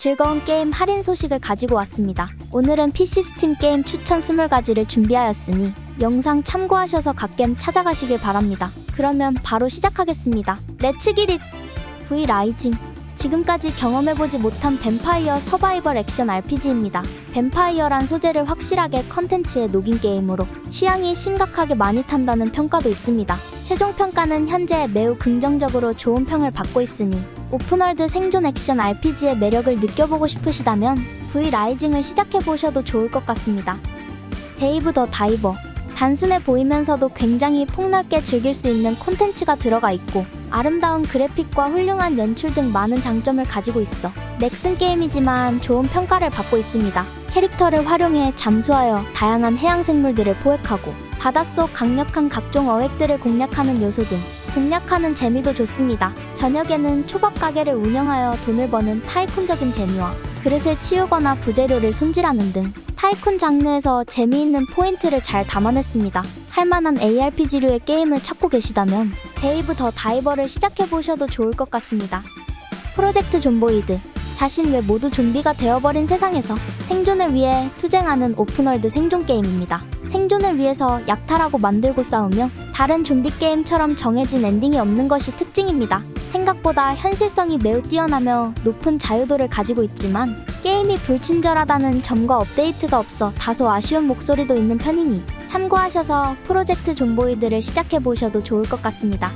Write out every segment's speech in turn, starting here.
즐거운 게임 할인 소식을 가지고 왔습니다. 오늘은 PC 스팀 게임 추천 20가지를 준비하였으니 영상 참고하셔서 각 게임 찾아가시길 바랍니다. 그러면 바로 시작하겠습니다. 렛츠 기릿! V 라이징 지금까지 경험해보지 못한 뱀파이어 서바이벌 액션 RPG입니다. 뱀파이어란 소재를 확실하게 컨텐츠에 녹인 게임으로 취향이 심각하게 많이 탄다는 평가도 있습니다. 최종 평가는 현재 매우 긍정적으로 좋은 평을 받고 있으니 오픈월드 생존 액션 RPG의 매력을 느껴보고 싶으시다면 V 라이징을 시작해보셔도 좋을 것 같습니다. 데이브 더 다이버 단순해 보이면서도 굉장히 폭넓게 즐길 수 있는 콘텐츠가 들어가 있고 아름다운 그래픽과 훌륭한 연출 등 많은 장점을 가지고 있어 넥슨 게임이지만 좋은 평가를 받고 있습니다. 캐릭터를 활용해 잠수하여 다양한 해양 생물들을 포획하고 바닷속 강력한 각종 어획들을 공략하는 요소 등 공략하는 재미도 좋습니다. 저녁에는 초밥 가게를 운영하여 돈을 버는 타이쿤적인 재미와 그릇을 치우거나 부재료를 손질하는 등 타이쿤 장르에서 재미있는 포인트를 잘 담아냈습니다. 할만한 ARPG류의 게임을 찾고 계시다면 데이브 더 다이버를 시작해보셔도 좋을 것 같습니다. 프로젝트 존보이드 자신 외 모두 좀비가 되어버린 세상에서 생존을 위해 투쟁하는 오픈월드 생존 게임입니다. 생존을 위해서 약탈하고 만들고 싸우며 다른 좀비 게임처럼 정해진 엔딩이 없는 것이 특징입니다. 생각보다 현실성이 매우 뛰어나며 높은 자유도를 가지고 있지만 게임이 불친절하다는 점과 업데이트가 없어 다소 아쉬운 목소리도 있는 편이니 참고하셔서 프로젝트 존보이드를 시작해 보셔도 좋을 것 같습니다.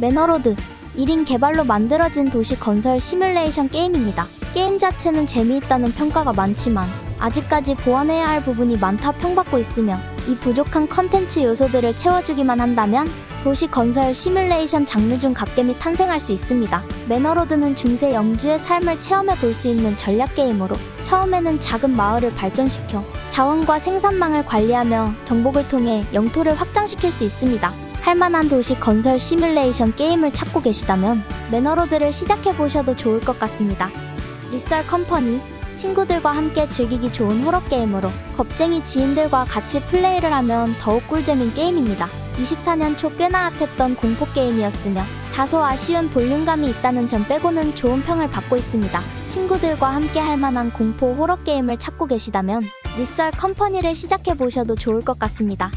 매너로드 1인 개발로 만들어진 도시 건설 시뮬레이션 게임입니다. 게임 자체는 재미있다는 평가가 많지만 아직까지 보완해야 할 부분이 많다 평받고 있으며 이 부족한 컨텐츠 요소들을 채워주기만 한다면 도시 건설 시뮬레이션 장르 중 갓겜이 탄생할 수 있습니다. 매너로드는 중세 영주의 삶을 체험해 볼 수 있는 전략 게임으로 처음에는 작은 마을을 발전시켜 자원과 생산망을 관리하며 정복을 통해 영토를 확장시킬 수 있습니다. 할만한 도시 건설 시뮬레이션 게임을 찾고 계시다면 매너로드를 시작해 보셔도 좋을 것 같습니다. 리썰 컴퍼니 친구들과 함께 즐기기 좋은 호러 게임으로 겁쟁이 지인들과 같이 플레이를 하면 더욱 꿀잼인 게임입니다. 24년 초 꽤나 핫했던 공포 게임이었으며 다소 아쉬운 볼륨감이 있다는 점 빼고는 좋은 평을 받고 있습니다. 친구들과 함께 할 만한 공포 호러 게임을 찾고 계시다면 리썰 컴퍼니를 시작해 보셔도 좋을 것 같습니다.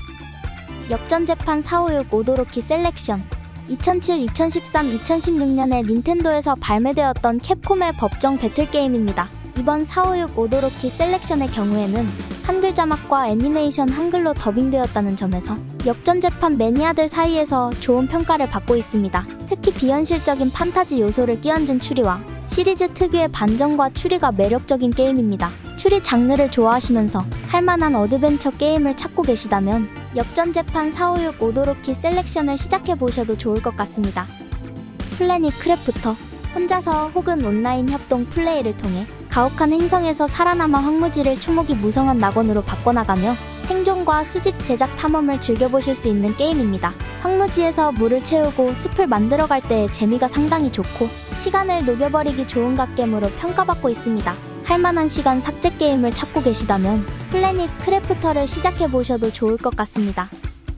역전재판 456 오도로키 셀렉션 2007, 2013, 2016년에 닌텐도에서 발매되었던 캡콤의 법정 배틀 게임입니다. 이번 456 오도로키 셀렉션의 경우에는 한글 자막과 애니메이션 한글로 더빙되었다는 점에서 역전 재판 매니아들 사이에서 좋은 평가를 받고 있습니다. 특히 비현실적인 판타지 요소를 끼얹은 추리와 시리즈 특유의 반전과 추리가 매력적인 게임입니다. 추리 장르를 좋아하시면서 할만한 어드벤처 게임을 찾고 계시다면 역전 재판 456 오도로키 셀렉션을 시작해 보셔도 좋을 것 같습니다. 플래닛 크래프터 혼자서 혹은 온라인 협동 플레이를 통해 가혹한 행성에서 살아남아 황무지를 초목이 무성한 낙원으로 바꿔나가며 생존과 수집 제작 탐험을 즐겨보실 수 있는 게임입니다. 황무지에서 물을 채우고 숲을 만들어갈 때의 재미가 상당히 좋고 시간을 녹여버리기 좋은 갓겜으로 평가받고 있습니다. 할만한 시간 삭제 게임을 찾고 계시다면 플래닛 크래프터를 시작해보셔도 좋을 것 같습니다.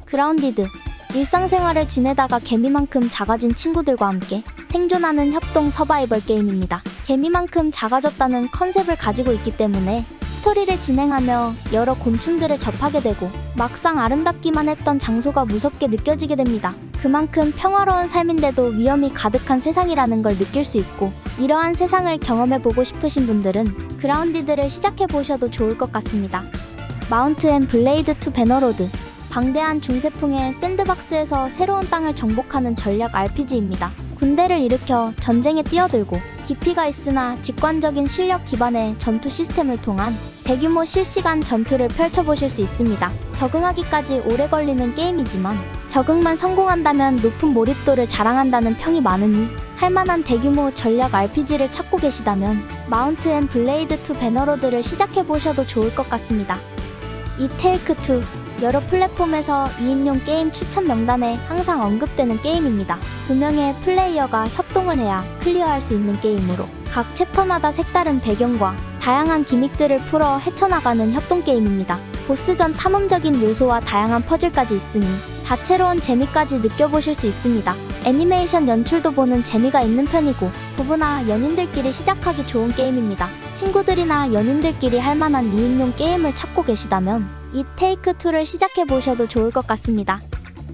그라운디드 일상생활을 지내다가 개미만큼 작아진 친구들과 함께 생존하는 협동 서바이벌 게임입니다. 개미만큼 작아졌다는 컨셉을 가지고 있기 때문에 스토리를 진행하며 여러 곤충들을 접하게 되고 막상 아름답기만 했던 장소가 무섭게 느껴지게 됩니다. 그만큼 평화로운 삶인데도 위험이 가득한 세상이라는 걸 느낄 수 있고 이러한 세상을 경험해 보고 싶으신 분들은 그라운디드를 시작해 보셔도 좋을 것 같습니다. 마운트 앤 블레이드 투 배너로드 방대한 중세풍의 샌드박스에서 새로운 땅을 정복하는 전략 RPG입니다. 군대를 일으켜 전쟁에 뛰어들고 깊이가 있으나 직관적인 실력 기반의 전투 시스템을 통한 대규모 실시간 전투를 펼쳐보실 수 있습니다. 적응하기까지 오래 걸리는 게임이지만 적응만 성공한다면 높은 몰입도를 자랑한다는 평이 많으니 할만한 대규모 전략 RPG를 찾고 계시다면 마운트 앤 블레이드 투 배너로드를 시작해보셔도 좋을 것 같습니다. 이 테이크2 여러 플랫폼에서 2인용 게임 추천 명단에 항상 언급되는 게임입니다. 두 명의 플레이어가 협동을 해야 클리어할 수 있는 게임으로 각 챕터마다 색다른 배경과 다양한 기믹들을 풀어 헤쳐나가는 협동 게임입니다. 보스전 탐험적인 요소와 다양한 퍼즐까지 있으니 다채로운 재미까지 느껴보실 수 있습니다. 애니메이션 연출도 보는 재미가 있는 편이고 부부나 연인들끼리 시작하기 좋은 게임입니다. 친구들이나 연인들끼리 할 만한 2인용 게임을 찾고 계시다면 이 테이크 2를 시작해 보셔도 좋을 것 같습니다.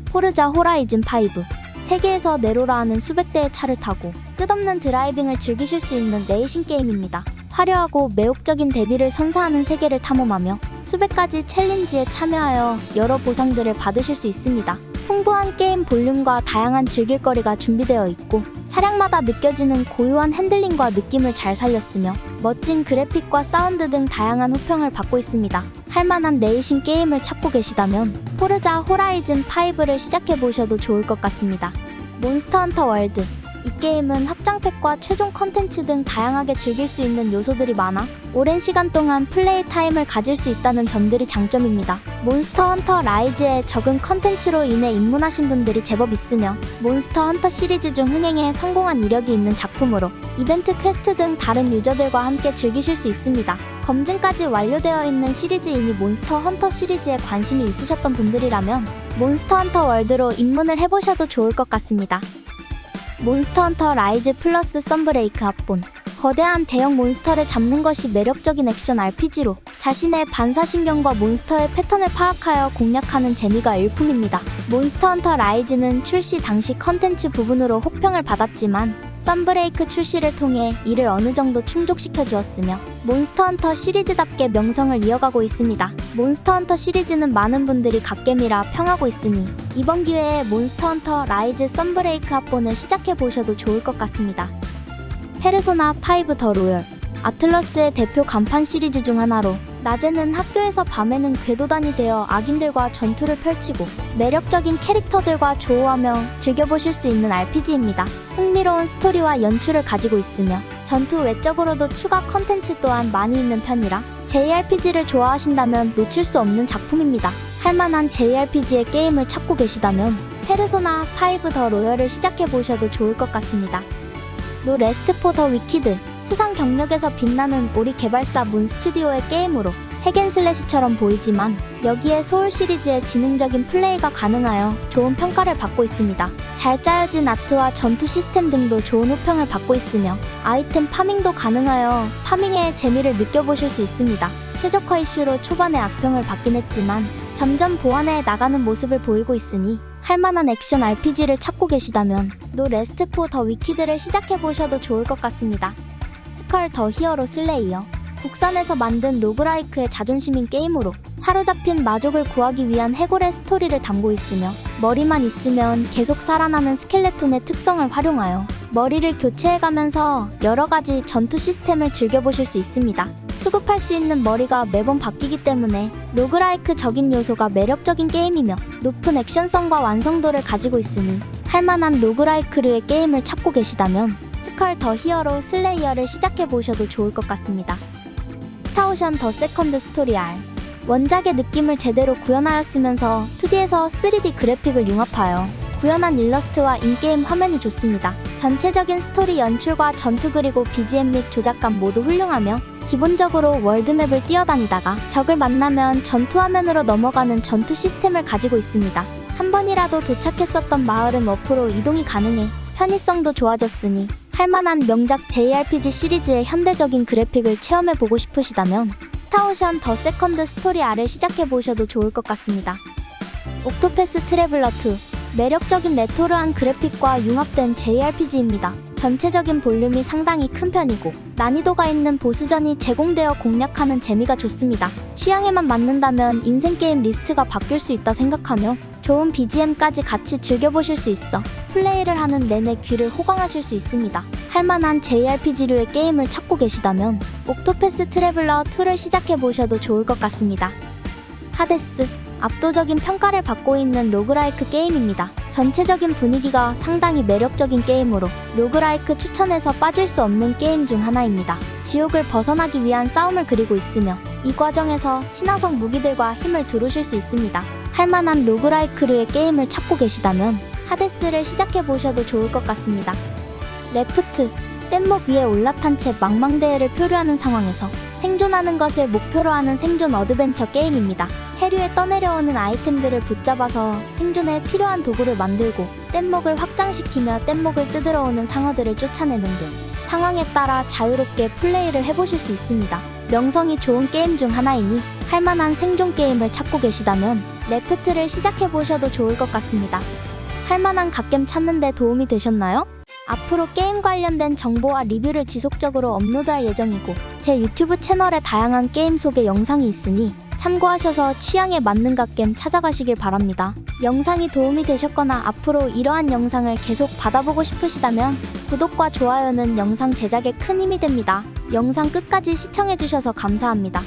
포르자 호라이즌 5 세계에서 네로라하는 수백 대의 차를 타고 끝없는 드라이빙을 즐기실 수 있는 레이싱 게임입니다. 화려하고 매혹적인 데뷔를 선사하는 세계를 탐험하며 수백 가지 챌린지에 참여하여 여러 보상들을 받으실 수 있습니다. 풍부한 게임 볼륨과 다양한 즐길거리가 준비되어 있고 차량마다 느껴지는 고유한 핸들링과 느낌을 잘 살렸으며 멋진 그래픽과 사운드 등 다양한 호평을 받고 있습니다. 할만한 레이싱 게임을 찾고 계시다면 포르자 호라이즌 5를 시작해 보셔도 좋을 것 같습니다. 몬스터 헌터 월드 이 게임은 확장팩과 최종 컨텐츠 등 다양하게 즐길 수 있는 요소들이 많아 오랜 시간 동안 플레이 타임을 가질 수 있다는 점들이 장점입니다. 몬스터 헌터 라이즈의 적은 컨텐츠로 인해 입문하신 분들이 제법 있으며 몬스터 헌터 시리즈 중 흥행에 성공한 이력이 있는 작품으로 이벤트 퀘스트 등 다른 유저들과 함께 즐기실 수 있습니다. 검증까지 완료되어 있는 시리즈이니 몬스터 헌터 시리즈에 관심이 있으셨던 분들이라면 몬스터 헌터 월드로 입문을 해보셔도 좋을 것 같습니다. 몬스터 헌터 라이즈 플러스 썬브레이크 합본 거대한 대형 몬스터를 잡는 것이 매력적인 액션 RPG로 자신의 반사신경과 몬스터의 패턴을 파악하여 공략하는 재미가 일품입니다. 몬스터 헌터 라이즈는 출시 당시 컨텐츠 부분으로 혹평을 받았지만 썬브레이크 출시를 통해 이를 어느 정도 충족시켜 주었으며 몬스터 헌터 시리즈답게 명성을 이어가고 있습니다. 몬스터 헌터 시리즈는 많은 분들이 갓겜이라 평하고 있으니 이번 기회에 몬스터 헌터 라이즈 썬브레이크 합본을 시작해 보셔도 좋을 것 같습니다. 페르소나 5 더 로열 아틀러스의 대표 간판 시리즈 중 하나로 낮에는 학교에서 밤에는 궤도단이 되어 악인들과 전투를 펼치고 매력적인 캐릭터들과 조우하며 즐겨보실 수 있는 RPG입니다. 흥미로운 스토리와 연출을 가지고 있으며 전투 외적으로도 추가 컨텐츠 또한 많이 있는 편이라 JRPG를 좋아하신다면 놓칠 수 없는 작품입니다. 할만한 JRPG의 게임을 찾고 계시다면 페르소나 5 더 로열을 시작해 보셔도 좋을 것 같습니다. 노 레스트 포 더 위키드 수상 경력에서 빛나는 우리 개발사 문 스튜디오의 게임으로 핵앤슬래시처럼 보이지만 여기에 소울 시리즈의 지능적인 플레이가 가능하여 좋은 평가를 받고 있습니다. 잘 짜여진 아트와 전투 시스템 등도 좋은 호평을 받고 있으며 아이템 파밍도 가능하여 파밍의 재미를 느껴보실 수 있습니다. 최적화 이슈로 초반에 악평을 받긴 했지만 점점 보완해 나가는 모습을 보이고 있으니 할만한 액션 RPG를 찾고 계시다면 노 레스트 포 더 위키드를 시작해 보셔도 좋을 것 같습니다. 스컬 더 히어로 슬레이어 국산에서 만든 로그라이크의 자존심인 게임으로 사로잡힌 마족을 구하기 위한 해골의 스토리를 담고 있으며 머리만 있으면 계속 살아나는 스켈레톤의 특성을 활용하여 머리를 교체해가면서 여러 가지 전투 시스템을 즐겨보실 수 있습니다. 수급할 수 있는 머리가 매번 바뀌기 때문에 로그라이크적인 요소가 매력적인 게임이며 높은 액션성과 완성도를 가지고 있으니 할만한 로그라이크류의 게임을 찾고 계시다면 스컬 더 히어로 슬레이어를 시작해 보셔도 좋을 것 같습니다. 스타오션 더 세컨드 스토리 R 원작의 느낌을 제대로 구현하였으면서 2D에서 3D 그래픽을 융합하여 구현한 일러스트와 인게임 화면이 좋습니다. 전체적인 스토리 연출과 전투 그리고 BGM 및 조작감 모두 훌륭하며 기본적으로 월드맵을 뛰어다니다가 적을 만나면 전투 화면으로 넘어가는 전투 시스템을 가지고 있습니다. 한 번이라도 도착했었던 마을은 워프로 이동이 가능해 편의성도 좋아졌으니 할만한 명작 JRPG 시리즈의 현대적인 그래픽을 체험해보고 싶으시다면 스타오션 더 세컨드 스토리 R을 시작해보셔도 좋을 것 같습니다. 옥토패스 트래블러 2 매력적인 레토르한 그래픽과 융합된 JRPG입니다. 전체적인 볼륨이 상당히 큰 편이고 난이도가 있는 보스전이 제공되어 공략하는 재미가 좋습니다. 취향에만 맞는다면 인생 게임 리스트가 바뀔 수 있다 생각하며 좋은 BGM까지 같이 즐겨보실 수 있어 플레이를 하는 내내 귀를 호강하실 수 있습니다. 할만한 JRPG류의 게임을 찾고 계시다면 옥토패스 트래블러 2를 시작해 보셔도 좋을 것 같습니다. 하데스 압도적인 평가를 받고 있는 로그라이크 게임입니다. 전체적인 분위기가 상당히 매력적인 게임으로 로그라이크 추천해서 빠질 수 없는 게임 중 하나입니다. 지옥을 벗어나기 위한 싸움을 그리고 있으며 이 과정에서 신화성 무기들과 힘을 두르실 수 있습니다. 할만한 로그라이크류의 게임을 찾고 계시다면 하데스를 시작해 보셔도 좋을 것 같습니다. 레프트 뗏목 위에 올라탄 채 망망대해를 표류하는 상황에서 생존하는 것을 목표로 하는 생존 어드벤처 게임입니다. 해류에 떠내려오는 아이템들을 붙잡아서 생존에 필요한 도구를 만들고 뗏목을 확장시키며 뗏목을 뜯으러 오는 상어들을 쫓아내는 등 상황에 따라 자유롭게 플레이를 해보실 수 있습니다. 명성이 좋은 게임 중 하나이니 할만한 생존 게임을 찾고 계시다면 레프트를 시작해 보셔도 좋을 것 같습니다. 할만한 갓겜 찾는데 도움이 되셨나요? 앞으로 게임 관련된 정보와 리뷰를 지속적으로 업로드할 예정이고 제 유튜브 채널에 다양한 게임 소개 영상이 있으니 참고하셔서 취향에 맞는 갓겜 찾아가시길 바랍니다. 영상이 도움이 되셨거나 앞으로 이러한 영상을 계속 받아보고 싶으시다면 구독과 좋아요는 영상 제작에 큰 힘이 됩니다. 영상 끝까지 시청해주셔서 감사합니다.